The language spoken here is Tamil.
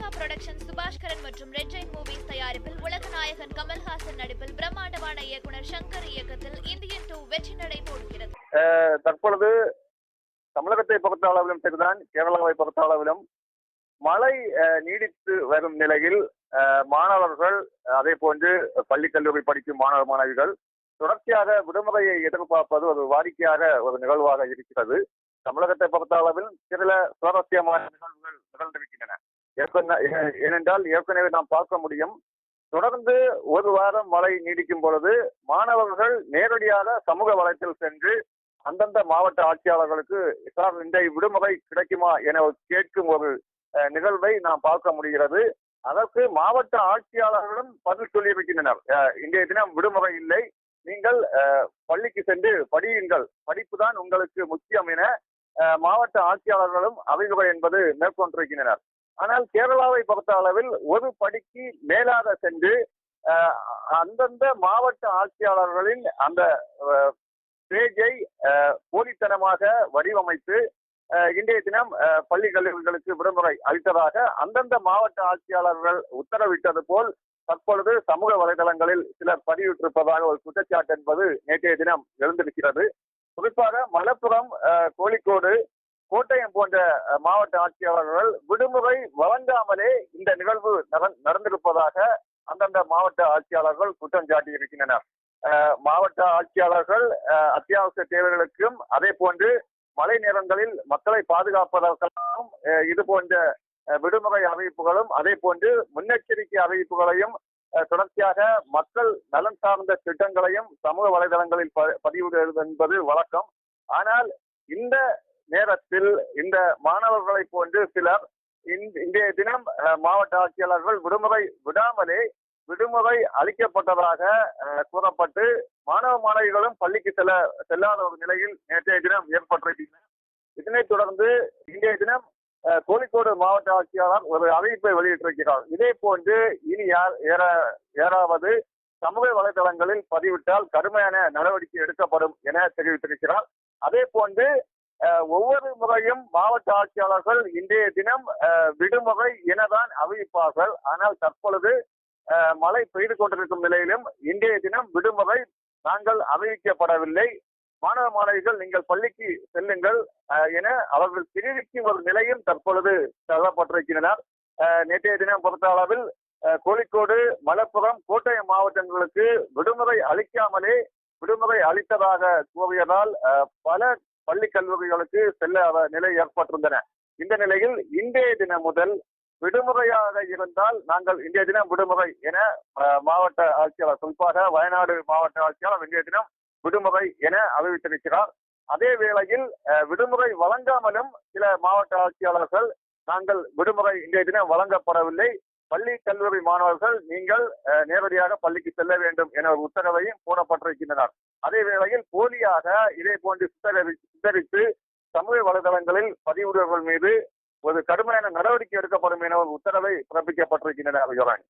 லைகா புரொடக்ஷன் சுபாஷ்கரன் மற்றும் ரெட் ஜெயின் மூவிஸ் தயாரிப்பில் உலகநாயகன் கமல்ஹாசன் நடிப்பில் பிரம்மாண்டமான இயக்குனர் சங்கர் இயக்கத்தில் இந்தியன் டூ வெற்றி நடை போடுகிறது. தற்பொழுது தமிழகத்தை பொறுத்த அளவிலும் சரிதான் கேரளாவை பொறுத்த அளவிலும் மழை அஹ், நீடித்து வரும் நிலையில் மாணவர்கள் அதே போன்று பள்ளி கல்லூரி படிக்கும் மாணவ மாணவிகள் தொடர்ச்சியாக விடுமுறையை எதிர்பார்ப்பது ஒரு வாடிக்கையாக ஒரு நிகழ்வாக இருக்கிறது. தமிழகத்தை பொறுத்த அளவில் சில சுவாரஸ்யமான நிகழ்வுகள் நிகழ்ந்திருக்கின்றன. ஏனென்றால் ஏற்கனவே நாம் பார்க்க முடியும். தொடர்ந்து ஒரு வாரம் மழை நீடிக்கும் பொழுது மாணவர்கள் நேரடியாக சமூக வலைத்தில் சென்று அந்தந்த மாவட்ட ஆட்சியாளர்களுக்கு சார் இன்றைய விடுமுறை கிடைக்குமா? என கேட்கும் ஒரு நிகழ்வை நாம் பார்க்க முடிகிறது. அதற்கு மாவட்ட ஆட்சியாளர்களும் பதில் சொல்லியிருக்கின்றனர் இன்றைய தினம் விடுமுறை இல்லை. நீங்கள் பள்ளிக்கு சென்று படியுங்கள். படிப்பு தான் உங்களுக்கு முக்கியம் என மாவட்ட ஆட்சியாளர்களும் அறிவுரை என்பது மேற்கொண்டிருக்கின்றனர். ஆனால் கேரளாவை பொறுத்த அளவில் ஒரு படிக்கு மேலாக சென்று அந்தந்த மாவட்ட ஆட்சியாளர்களின் அந்த பேஜை போலித்தனமாக வடிவமைத்து அஹ், இன்றைய தினம் அஹ், பள்ளி கல்லூரிகளுக்கு விடுமுறை அளித்ததாக அந்தந்த மாவட்ட ஆட்சியாளர்கள் உத்தரவிட்டது போல் தற்பொழுது சமூக வலைதளங்களில் சிலர் பதிவிட்டிருப்பதாக ஒரு குற்றச்சாட்டு என்பது நேற்றைய தினம் எழுந்திருக்கிறது. குறிப்பாக மலப்புரம் அஹ், கோழிக்கோடு கோட்டயம் போன்ற மாவட்ட ஆட்சியாளர்கள் விடுமுறை வழங்காமலே இந்த நிகழ்வு நடந்- நடந்திருப்பதாக அந்தந்த மாவட்ட ஆட்சியாளர்கள் குற்றம் சாட்டியிருக்கின்றனர். மாவட்ட ஆட்சியாளர்கள் அத்தியாவசிய தேவைகளுக்கும் அதே போன்று மழை நேரங்களில் மக்களை பாதுகாப்பதற்காகவும் இது போன்ற விடுமுறை அறிவிப்புகளும் அதே போன்று முன்னெச்சரிக்கை அறிவிப்புகளையும் தொடர்ச்சியாக மக்கள் நலன் சார்ந்த திட்டங்களையும் சமூக வலைதளங்களில் ப- பதிவிடுவது என்பது வழக்கம். ஆனால் இந்த நேரத்தில் இந்த மாணவர்களை போன்று சிலர் இன்றைய தினம் மாவட்ட ஆட்சியாளர்கள் விடுமுறை விடாமலே விடுமுறை அளிக்கப்பட்டதாக கூறப்பட்டு மாணவ மாணவிகளும் பள்ளிக்கு செல்ல செல்லாத ஒரு நிலையில் நேற்றைய தினம் ஏற்பட்டிருக்கின்றன இதனைத் தொடர்ந்து இன்றைய தினம் கோழிக்கோடு மாவட்ட ஆட்சியாளர் ஒரு அறிவிப்பை வெளியிட்டிருக்கிறார். இதே போன்று இனி யார் ஏற ஏறாவது சமூக வலைதளங்களில் பதிவிட்டால் கடுமையான நடவடிக்கை எடுக்கப்படும் என தெரிவித்திருக்கிறார். அதே போன்று ஒவ்வொரு முறையும் மாவட்ட ஆட்சியாளர்கள் இன்றைய தினம் விடுமுறை எனதான் அறிவிப்பார்கள். ஆனால் தற்பொழுது மழை பெய்து கொண்டிருக்கும் நிலையிலும் இன்றைய தினம் விடுமுறை நாங்கள் அறிவிக்கப்படவில்லை. மாணவ மாணவிகள் நீங்கள் பள்ளிக்கு செல்லுங்கள் என அவர்கள் தெரிவிக்கும் ஒரு நிலையும் தற்பொழுது தள்ளப்பட்டிருக்கின்றனர். நேற்றைய தினம் பொறுத்த அளவில் கோழிக்கோடு மலப்புரம் கோட்டயம் மாவட்டங்களுக்கு விடுமுறை அளிக்காமலே விடுமுறை அளித்ததாக கூறியதால் பல பள்ளி கல்லூரிகளுக்கு செல்ல நிலை ஏற்பட்டிருந்தன. இந்த நிலையில் இன்றைய தினம் முதல் விடுமுறையாக இருந்தால் நாங்கள் இன்றைய தினம் விடுமுறை என மாவட்ட ஆட்சியாளர் குறிப்பாக வயநாடு மாவட்ட ஆட்சியாளர் இன்றைய தினம் விடுமுறை என அறிவித்திருக்கிறார். அதே வேளையில் அஹ், விடுமுறை வழங்காமலும் சில மாவட்ட ஆட்சியாளர்கள் நாங்கள் விடுமுறை இன்றைய தினம் வழங்கப்படவில்லை. பள்ளி கல்லூரி மாணவர்கள் நீங்கள் அஹ், நேரடியாக பள்ளிக்கு செல்ல வேண்டும் என ஒரு உத்தரவையும் போடப்பட்டிருக்கின்றனர். அதே வேளையில் போலியாக இதே போன்று சித்தரித்து சமூக வலைதளங்களில் பதிவிடுபவர்கள் மீது ஒரு கடுமையான நடவடிக்கை எடுக்கப்படும் என ஒரு உத்தரவை பிறப்பிக்கப்பட்டிருக்கின்றன யுவராணி